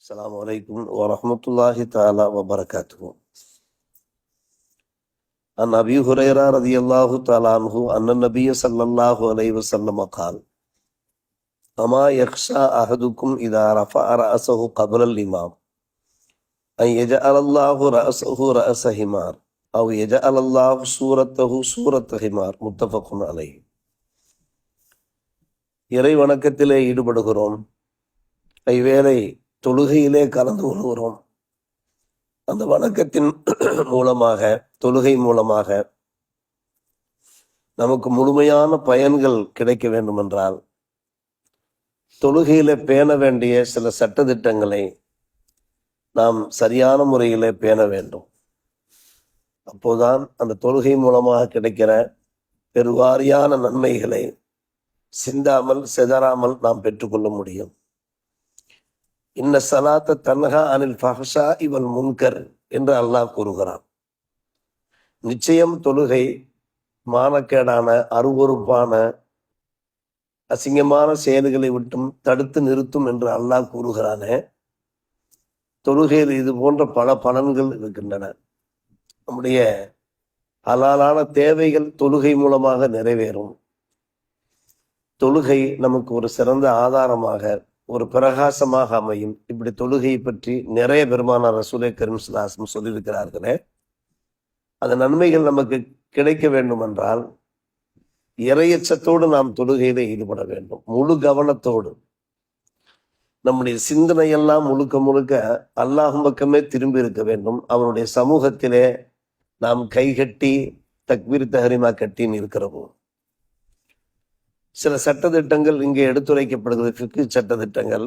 السلام عليكم ورحمة الله تعالى وبركاته عن أبي هريرة رضي الله تعالى عنه أن النبي صلى الله عليه وسلم قال أما يخشى أحدكم إذا رفع رأسه قبل الإمام أن يجعل الله رأسه رأس حمار أو يجعل الله سورته سورة حمار متفق عليه இறை வணக்கத்திலே ஈடுபடுகிறோம் ஐவேளை தொழுகையிலே கலந்து கொள்கிறோம். அந்த வணக்கத்தின் மூலமாக தொழுகை மூலமாக நமக்கு முழுமையான பயன்கள் கிடைக்க வேண்டுமென்றால் தொழுகையில பேண வேண்டிய சில சட்டத்திட்டங்களை நாம் சரியான முறையிலே பேண வேண்டும். அப்போதான் அந்த தொழுகை மூலமாக கிடைக்கிற பெருவாரியான நன்மைகளை சிந்தாமல் செதறாமல் நாம் பெற்றுக்கொள்ள முடியும். இன்ன சலாத்த தன்ஹா அனில் ஃபஹஷா இவன் முன்கர் என்று அல்லாஹ் கூறுகிறான். நிச்சயம் தொழுகை மானக்கேடான அருவறுப்பான அசிங்கமான செயல்களை விட்டும் தடுத்து நிறுத்தும் என்று அல்லாஹ் கூறுகிறானே. தொழுகையில் இது போன்ற பல பலன்கள் இருக்கின்றன. நம்முடைய ஹலாலான தேவைகள் தொழுகை மூலமாக நிறைவேறும். தொழுகை நமக்கு ஒரு சிறந்த ஆதாரமாக ஒரு பிரகாசமாக அமையும். இப்படி தொழுகையை பற்றி நிறைய பெருமானார் ரசூலே கரீம் சொல்லியிருக்கிறார்களே. அந்த நன்மைகள் நமக்கு கிடைக்க வேண்டும் என்றால் இறையச்சத்தோடு நாம் தொழுகையில ஈடுபட வேண்டும். முழு கவனத்தோடு. நம்முடைய சிந்தனையெல்லாம் முழுக்க முழுக்க அல்லாஹும் பக்கமே திரும்பி இருக்க வேண்டும். அவனுடைய சமூகத்திலே நாம் கைகட்டி தக்வீர் தஹரிமா கட்டின்னு இருக்கிறோம். சில சட்டத்திட்டங்கள் இங்கே எடுத்துரைக்கப்படுகிறது ஃபிக்கு சட்டத்திட்டங்கள்.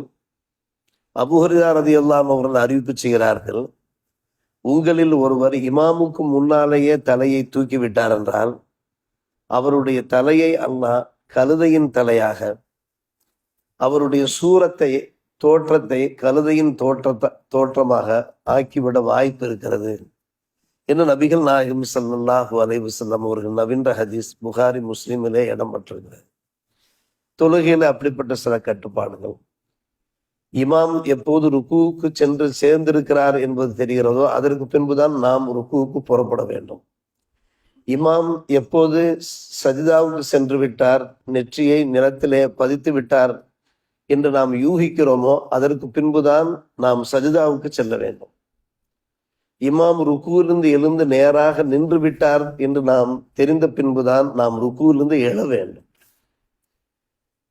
அபுஹரிதாரதி எல்லாம் அல்லாம் அவர்கள் அறிவிப்பு செய்கிறார்கள் உங்களில் ஒருவர் இமாமுக்கு முன்னாலேயே தலையை தூக்கி விட்டார் என்றால் அவருடைய தலையை அல்லாஹ் கழுதையின் தலையாக அவருடைய சூரத்தை தோற்றத்தை கழுதையின் தோற்றத்தை தோற்றமாக ஆக்கிவிட வாய்ப்பு இருக்கிறது. என்று நபிகள் நாயகம் சல்லாஹூ அலைவு வஸல்லம் அவர்கள் நவீன்ற ஹதீஸ் புகாரி முஸ்லீமிலே இடம் பெற்றிருக்கிறது. தொழுகையில் அப்படிப்பட்ட சில கட்டுப்பாடுகள். இமாம் எப்போது ருக்குவுக்கு சென்று சேர்ந்திருக்கிறார் என்பது தெரிகிறதோ அதற்கு பின்புதான் நாம் ருக்குவுக்கு புறப்பட வேண்டும். இமாம் எப்போது சஜிதாவுக்கு சென்று விட்டார் நெற்றியை நிலத்திலே பதித்து விட்டார் என்று நாம் யூகிக்கிறோமோ அதற்கு பின்புதான் நாம் சஜிதாவுக்கு செல்ல வேண்டும். இமாம் ருக்குவிலிருந்து எழுந்து நேராக நின்று விட்டார் என்று நாம் தெரிந்த பின்புதான் நாம் ருக்குவிலிருந்து எழ வேண்டும்.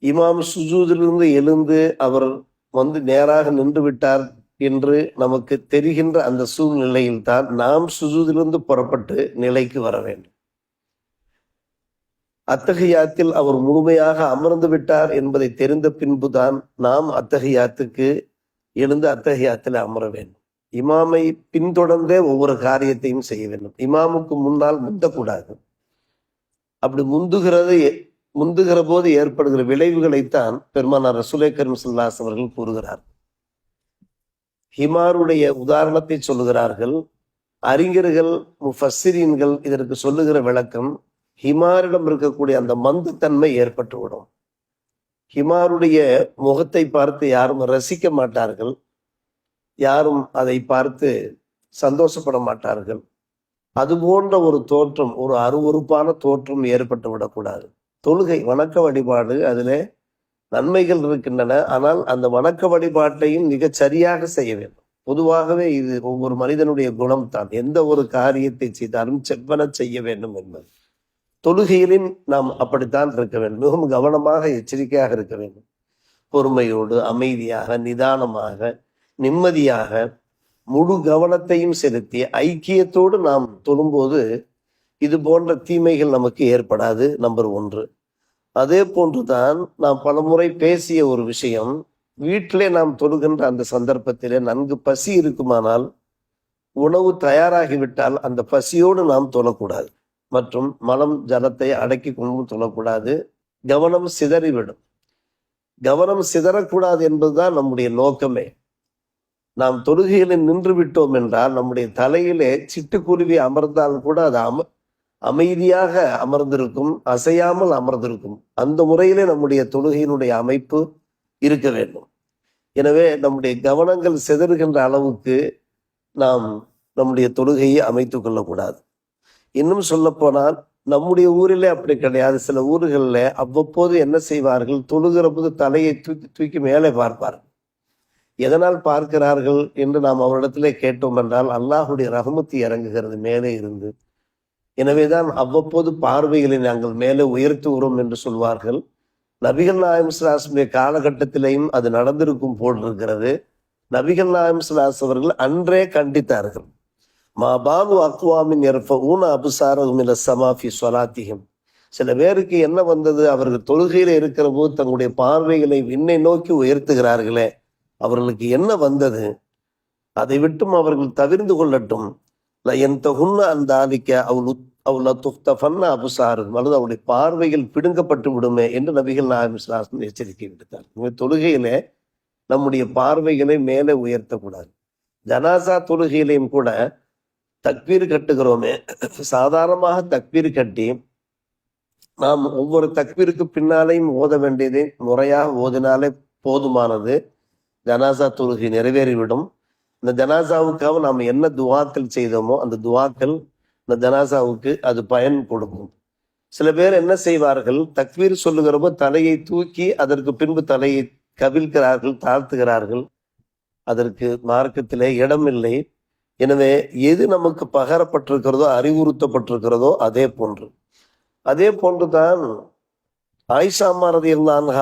இமாம் சுஜூதிலிருந்து எழுந்து அவர் வந்து நேராக நின்று விட்டார் என்று நமக்கு தெரிகின்ற அந்த சூழ்நிலையில் தான் நாம் சுஜூதிலிருந்து புறப்பட்டு நிலைக்கு வர வேண்டும். அத்தகையாத்தில் அவர் முழுமையாக அமர்ந்து விட்டார் என்பதை தெரிந்த பின்புதான் நாம் அத்தகையாத்துக்கு எழுந்து அத்தகையாத்தில் அமர வேண்டும். இமாமை பின்தொடர்ந்தே ஒவ்வொரு காரியத்தையும் செய்ய வேண்டும். இமாமுக்கு முன்னால் முந்தக்கூடாது. அப்படி முந்துகிறது முந்துகிற போது ஏற்படுகிற விளைவுகளைத்தான் பெருமானார் ரசூலை கரீம் அவர்கள் கூறுகிறார். ஹிமாருடைய உதாரணத்தை சொல்லுகிறார்கள். அறிஞர்கள் முஃபஸ்ஸிரீன்கள் இதற்கு சொல்லுகிற விளக்கம் ஹிமாரிடம் இருக்கக்கூடிய அந்த மந்துத்தன்மை ஏற்பட்டுவிடும். ஹிமாருடைய முகத்தை பார்த்து யாரும் ரசிக்க மாட்டார்கள். யாரும் அதை பார்த்து சந்தோஷப்பட மாட்டார்கள். அது போன்ற ஒரு தோற்றம் ஒரு அருவறுப்பான தோற்றம் ஏற்பட்டு விடக்கூடாது தொழுகை வணக்க வழிபாடு அதில் நன்மைகள் இருக்கின்றன. ஆனால் அந்த வணக்க வழிபாட்டையும் மிக சரியாக செய்ய வேண்டும். பொதுவாகவே இது ஒவ்வொரு மனிதனுடைய குணம் தான் எந்த ஒரு காரியத்தை செய்தாலும் செவ்வன செய்ய வேண்டும் என்பது. தொழுகையிலும் நாம் அப்படித்தான் இருக்க வேண்டும். மிகவும் கவனமாக எச்சரிக்கையாக இருக்க வேண்டும். பொறுமையோடு அமைதியாக நிதானமாக நிம்மதியாக முழு கவனத்தையும் செலுத்தி ஐக்கியத்தோடு நாம் தொழும்போது இது போன்ற தீமைகள் நமக்கு ஏற்படாது நம்பர் ஒன்று. அதே போன்று தான் நாம் பலமுறை பேசிய ஒரு விஷயம் வீட்டிலே நாம் தொழுகின்ற அந்த சந்தர்ப்பத்திலே நன்கு பசி இருக்குமானால் உணவு தயாராகிவிட்டால் அந்த பசியோடு நாம் தொழக்கூடாது. மற்றும் மலம் ஜலத்தை அடக்கி கொண்டு தொழக்கூடாது. கவனம் சிதறிவிடும். கவனம் சிதறக்கூடாது என்பதுதான் நம்முடைய நோக்கமே. நாம் தொழுகையில் நின்று விட்டோம் என்றால் நம்முடைய தலையிலே சிட்டுக்குருவி அமர்ந்தால் கூட அது அம அமைதியாக அமர்ந்திருக்கும் அசையாமல் அமர்ந்திருக்கும் அந்த முறையிலே நம்முடைய தொழுகையினுடைய அமைப்பு இருக்க வேண்டும். எனவே நம்முடைய கவனங்கள் சிதறுகின்ற அளவுக்கு நாம் நம்முடைய தொழுகையை அமைத்து கொள்ளக்கூடாது. இன்னும் சொல்லப்போனால் நம்முடைய ஊரிலே அப்படி கிடையாது. சில ஊர்களில் அவ்வப்போது என்ன செய்வார்கள்? தொழுகிற போது தலையை தூக்கி தூக்கி மேலே பார்ப்பார்கள். எதனால் பார்க்கிறார்கள் என்று நாம் அவரிடத்திலே கேட்டோம் என்றால் அல்லாஹுடைய ரகமத்து இறங்குகிறது மேலே இருந்து. எனவேதான் அவ்வப்போது பார்வைகளை நாங்கள் மேலே உயர்த்துகிறோம் என்று சொல்வார்கள். நபிகள் நாயம் சிலாசுடைய காலகட்டத்திலையும் அது நடந்திருக்கும் போல் இருக்கிறது. நபிகள் நாயம் சிலாஸ் அவர்கள் அன்றே கண்டித்தார்கள். மா அக்வாமின் அக்வாமின் ஊன அபுசாரகும் இல்ல சமாஃபி சொலாத்திகம் சில பேருக்கு என்ன வந்தது? அவர்கள் தொழுகையில இருக்கிற போது தங்களுடைய பார்வைகளை விண்ணை நோக்கி உயர்த்துகிறார்களே. அவர்களுக்கு என்ன வந்தது? அதை விட்டும் அவர்கள் தவிர்ந்து கொள்ளட்டும். என் அந்த ஆதிக்க அவள் அவள் துப்தஃபன்ன அபுசாரும் அல்லது அவளுடைய பார்வையில் பிடுங்கப்பட்டு விடுமே என்று நபிகள் நாயம் இஸ்லாசன் எச்சரிக்கை விடுத்தார். இந்த தொழுகையிலே நம்முடைய பார்வைகளை மேலே உயர்த்தக்கூடாது. ஜனாசா தொழுகையிலையும் கூட தக்பீர் கட்டுகிறோமே. சாதாரணமாக தக்பீர் கட்டி நாம் ஒவ்வொரு தக்பீருக்கு பின்னாலையும் ஓத வேண்டியதை முறையாக ஓதினாலே போதுமானது. ஜனாசா தொழுகை நிறைவேறிவிடும். இந்த ஜனாசாவுக்காக நாம் என்ன துவாக்கள் செய்தோமோ அந்த துவாக்கள் இந்த ஜனாசாவுக்கு அது பயன் கொடுக்கும். சில பேர் என்ன செய்வார்கள்? தக்வீர் சொல்லுகிறப்போ தலையை தூக்கி அதற்கு பின்பு தலையை கவிழ்கிறார்கள் தாழ்த்துகிறார்கள். அதற்கு மார்க்கத்திலே இடம் இல்லை. எனவே எது நமக்கு பகரப்பட்டிருக்கிறதோ அறிவுறுத்தப்பட்டிருக்கிறதோ அதே போன்று. அதே போன்று தான் ஆயிஷா ரதி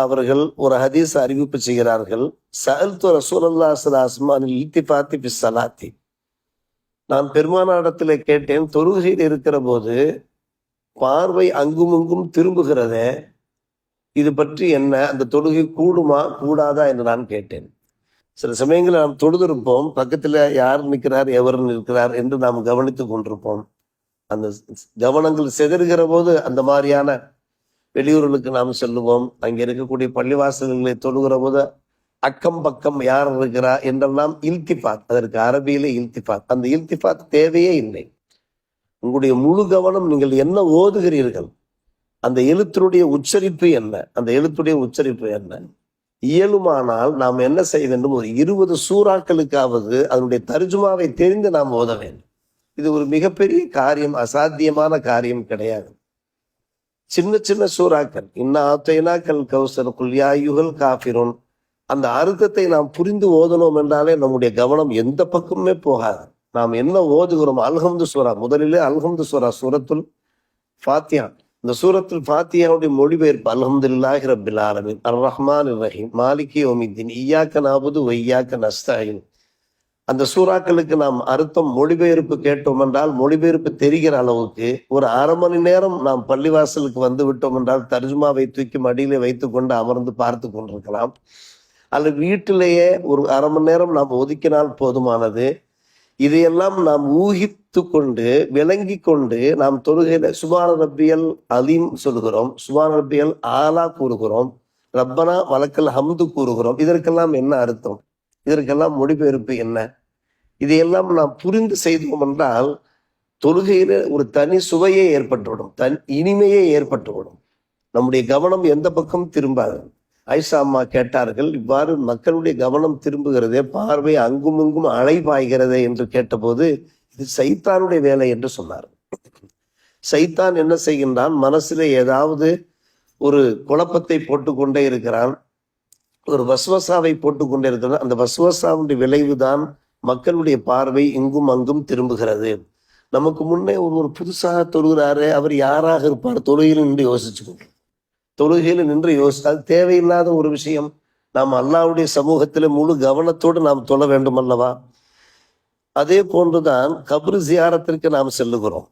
அவர்கள் ஒரு ஹதீஸ் அறிவிப்பு செய்கிறார்கள். சஅல்து ரசூலல்லா சலாஸ்மானில் இல்திஃபாத்தி பி சலாத்தி. நான் பெருமானாடத்தில் கேட்டேன் தொழுகையில் இருக்கிற போது பார்வை அங்குமிங்கும் திரும்புகிறதே இது பற்றி என்ன அந்த தொழுகை கூடுமா கூடாதா என்று நான் கேட்டேன். சில சமயங்களில் நாம் தொழுதிருப்போம் பக்கத்தில் யார் நிற்கிறார் எவர் நிற்கிறார் என்று நாம் கவனித்து கொண்டிருப்போம். அந்த கவனங்கள் செதறுகிற போது அந்த மாதிரியான வெளியூர்களுக்கு நாம் செல்லுவோம். அங்கே இருக்கக்கூடிய பள்ளிவாசல்களை தொழுகிற போது அக்கம் பக்கம் யார் இருக்கிறா என்றெல்லாம் இல்திபாத் அதற்கு அரபியிலே இல்திஃபாத். அந்த இல்திஃபாத் தேவையே இல்லை. உங்களுடைய முழு கவனம் நீங்கள் என்ன ஓதுகிறீர்கள்? அந்த எழுத்தினுடைய உச்சரிப்பு என்ன? அந்த எழுத்துடைய உச்சரிப்பு என்ன? இயலுமானால் நாம் என்ன செய்ய வேண்டும்? ஒரு இருபது சூறாக்களுக்காவது அதனுடைய தர்ஜுமாவை தெரிந்து நாம் ஓத வேண்டும். இது ஒரு மிகப்பெரிய காரியம் அசாத்தியமான காரியம் கிடையாது. சின்ன சின்ன சூறாக்கள். இன்ன ஆத்தைனாக்கள் கௌசர் குல்யாயுகள் காஃபிரோன். அந்த அர்த்தத்தை நாம் புரிந்து ஓதனோம் என்றாலே நம்முடைய கவனம் எந்த பக்கமுமே போகாது. நாம் என்ன ஓதுகிறோம்? அல்ஹம்து சூரா. முதலிலே அல்ஹம்து சூரா சூரத்துல் ஃபாத்தியா இந்த சூரத்தில் ஃபாத்தியாவுடைய மொழிபெயர்ப்பு அல்ஹம்துல்லாஹி ரபில் ஆலமின். அர் ரஹ்மான் ரஹீம். மாலிகி ஒமித்தின் ஈயாக்க நாபுது ஒய்யாக்க நஸ்தாயின் அந்த சூறாக்களுக்கு நாம் அர்த்தம் மொழிபெயர்ப்பு கேட்டோம் என்றால் மொழிபெயர்ப்பு தெரிகிற அளவுக்கு ஒரு அரை மணி நேரம் நாம் பள்ளிவாசலுக்கு வந்து விட்டோம் என்றால் தர்ஜுமாவை தூக்கி மடியிலே வைத்து கொண்டு அமர்ந்து பார்த்து கொண்டிருக்கலாம். அல்லது வீட்டிலேயே ஒரு அரை மணி நேரம் நாம் ஒதுக்கினால் போதுமானது. இதையெல்லாம் நாம் ஊகித்து கொண்டு விளங்கி கொண்டு நாம் தொழுகையில சுபான ரப்பியல் அலீம் சொல்கிறோம் சுபான ரப்பியல் ஆலா கூறுகிறோம் ரப்பனா வழக்கல் ஹம்து கூறுகிறோம் இதற்கெல்லாம் என்ன அர்த்தம்? இதற்கெல்லாம் மொழிபெயர்ப்பு என்ன? இதையெல்லாம் நாம் புரிந்து செய்தோம் என்றால் தொழுகையில ஒரு தனி சுவையே ஏற்பட்டுவிடும். தன் இனிமையே ஏற்பட்டுவிடும். நம்முடைய கவனம் எந்த பக்கம் திரும்பாது? ஐசா அம்மா கேட்டார்கள் இவ்வாறு மக்களுடைய கவனம் திரும்புகிறதே பார்வை அங்கும் இங்கும் அலை பாய்கிறதே என்று கேட்டபோது இது சைத்தானுடைய வேலை என்று சொன்னார். சைத்தான் என்ன செய்கின்றான்? மனசுல ஏதாவது ஒரு குழப்பத்தை போட்டுக்கொண்டே இருக்கிறான். ஒரு வசுவசாவை போட்டுக்கொண்டே கொண்டிருக்கிறது அந்த வசுவசாவுடைய விளைவுதான் மக்களுடைய பார்வை இங்கும் அங்கும் திரும்புகிறது. நமக்கு முன்னே ஒரு ஒரு புதுசாக தொழுகிறாரு அவர் யாராக இருப்பார்? தொழுகையில் நின்று யோசிச்சுக்கோ தொழுகையில் நின்று யோசி தேவையில்லாத ஒரு விஷயம். நாம் அல்லாவுடைய சமூகத்தில் முழு கவனத்தோடு நாம் தொழ வேண்டும் அல்லவா அதே போன்றுதான் கபரு ஜியாரத்திற்கு நாம் செல்லுகிறோம்.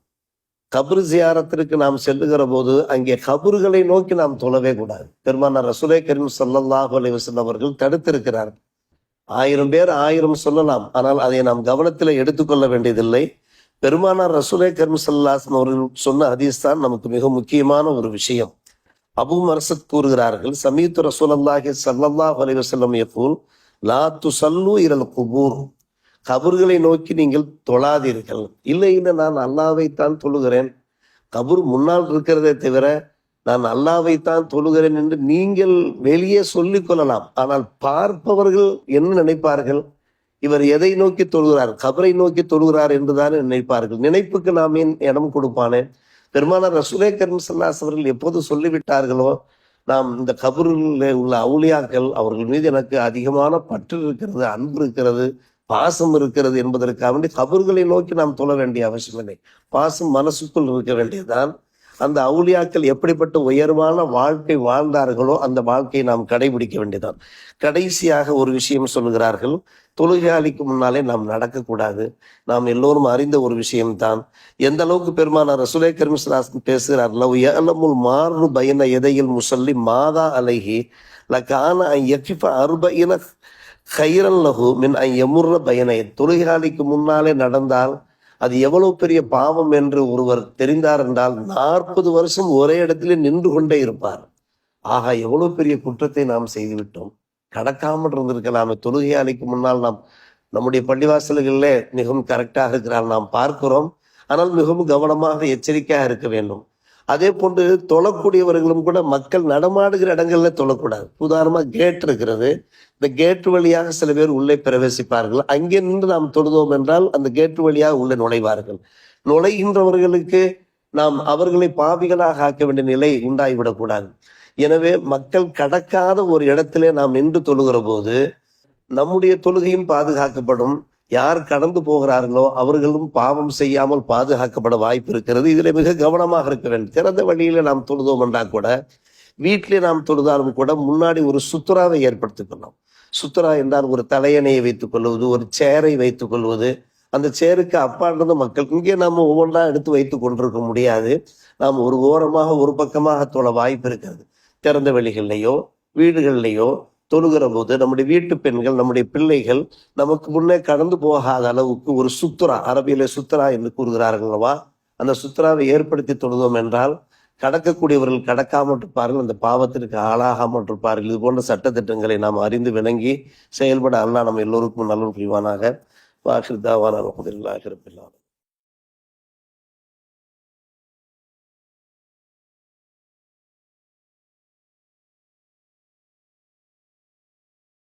கபரு ஜியாரத்திற்கு நாம் செல்லுகிற போது அங்கே கபறுகளை நோக்கி நாம் தொழவே கூடாது. பெருமான ரசுலே கரீம் சல்லல்லாஹு அலைவசன் அவர்கள் தடுத்திருக்கிறார். ஆயிரம் பேர் ஆயிரம் சொல்லலாம். ஆனால் அதை நாம் கவனத்தில் எடுத்துக்கொள்ள வேண்டியதில்லை. பெருமானார் ரசுலே கரீம் சல்லாசன் அவர்கள் சொன்ன ஹதீஸ் தான் நமக்கு மிக முக்கியமான ஒரு விஷயம். அபு மரசத் கூறுகிறார்கள் சமீத்து ரசூலல்லாஹி சல்லல்லாஹ் அலைவசல்லம் எப்பூல் லா து சல்லு இரல் குபூர். கபர்களை நோக்கி நீங்கள் தொழாதீர்கள். இல்லை இல்லை நான் அல்லாவைத்தான் தொழுகிறேன். கபூர் முன்னால் இருக்கிறதே தவிர நான் அல்லாவைத்தான் தொழுகிறேன் என்று நீங்கள் வெளியே சொல்லிக் கொள்ளலாம். ஆனால் பார்ப்பவர்கள் என்ன நினைப்பார்கள்? இவர் எதை நோக்கி தொழுகிறார்? கபரை நோக்கி தொழுகிறார் என்றுதான் நினைப்பார்கள். நினைப்புக்கு நாம் ஏன் இடம் கொடுப்பானே? பெருமானார் ரசூலே கரீம் அவர்கள் எப்போது சொல்லிவிட்டார்களோ நாம் இந்த கபரில் உள்ள அவுளியாக்கள் அவர்கள் மீது எனக்கு அதிகமான பற்று இருக்கிறது அன்பு இருக்கிறது. பாசம் இருக்கிறது என்பதற்காக வேண்டி கபர்களை நோக்கி நாம் தொழ வேண்டிய அவசியமில்லை பாசம் மனசுக்குள் இருக்க வேண்டியதுதான். அந்த அவுளியாக்கள் எப்படிப்பட்ட உயர்வான வாழ்க்கை வாழ்ந்தார்களோ அந்த வாழ்க்கையை நாம் கடைபிடிக்க வேண்டியதான் கடைசியாக ஒரு விஷயம் சொல்லுகிறார்கள் தொழுகையாளிக்கு முன்னாலே நாம் நடக்கக்கூடாது. நாம் எல்லோரும் அறிந்த ஒரு விஷயம்தான். எந்த அளவுக்கு பெருமானார் ரசுலே கரிமிஸ்லாசன் பேசுகிறார் லவ் மாறு பயன எதையில் முசல்லி மாதா அலைகி லகான யகிஃப இன ஹைரன் மின் ஐ எமுர்ற பயனை. தொழுகையாளிக்கு முன்னாலே நடந்தால் அது எவ்வளவு பெரிய பாவம் என்று ஒருவர் தெரிந்தார் என்றால் நாற்பது வருஷம் ஒரே இடத்திலே நின்று கொண்டே இருப்பார். ஆகா எவ்வளவு பெரிய குற்றத்தை நாம் செய்துவிட்டோம். கடக்காமல் இருந்திருக்கலாமே. தொழுகையாளிக்கு முன்னால் நாம் நம்முடைய பள்ளிவாசல்களிலே மிகவும் கரெக்டாக இருக்கிறார் நாம் பார்க்கிறோம். ஆனால் மிகவும் கவனமாக எச்சரிக்கையாக இருக்க வேண்டும். அதே போன்று தொழக்கூடியவர்களும் கூட மக்கள் நடமாடுகிற இடங்கள்ல தொழக்கூடாது. உதாரணமாக கேட் இருக்கிறது. இந்த கேட் வழியாக சில பேர் உள்ளே பிரவேசிப்பார்கள். அங்கே நின்று நாம் தொழுதோம் என்றால் அந்த கேட் வழியாக உள்ளே நுழைவார்கள். நுழைகின்றவர்களுக்கு நாம் அவர்களை பாவிகளாக ஆக்க வேண்டிய நிலை உண்டாகிவிடக்கூடாது. எனவே மக்கள் கடக்காத ஒரு இடத்திலே நாம் நின்று தொழுகிற போது நம்முடைய தொழுகையும் பாதுகாக்கப்படும். யார் கடந்து போகிறார்களோ அவர்களும் பாவம் செய்யாமல் பாதுகாக்கப்பட வாய்ப்பு இருக்கிறது. இதில் மிக கவனமாக இருக்க வேண்டும். திறந்த வழியில் நாம் தொழுதோம் என்றால் கூட வீட்டிலே நாம் தொழுதாலும் கூட முன்னாடி ஒரு சுத்துராவை ஏற்படுத்திக்கொள்ளும் சுத்துரா என்றால் ஒரு தலையணையை வைத்துக் கொள்வது ஒரு சேரை வைத்துக் கொள்வது. அந்த சேருக்கு அப்பான்றது மக்கள். இங்கே நாம் ஒவ்வொன்றா எடுத்து வைத்துக் கொண்டிருக்க முடியாது. நாம் ஒரு ஓரமாக ஒரு பக்கமாக தொழ வாய்ப்பு இருக்கிறது. திறந்த வெளிகள்லையோ வீடுகள்லையோ தொழுகிற போது நம்முடைய வீட்டு பெண்கள் நம்முடைய பிள்ளைகள் நமக்கு முன்னே கடந்து போகாத அளவுக்கு ஒரு சுத்ரா அரபியில சுத்ரா என்று கூறுகிறார்களவா அந்த சுத்ராவை ஏற்படுத்தி தொழுதோம் என்றால் கடக்கக்கூடியவர்கள் கடக்காமல் இருப்பார்கள் அந்த பாவத்திற்கு ஆளாகாமல் இருப்பார்கள் இது போன்ற சட்டத்திட்டங்களை நாம் அறிந்து விளங்கி செயல்பட அல்லா நம்ம எல்லோருக்கும் நல்ல புரிவானாக. வாஹிர் தாவான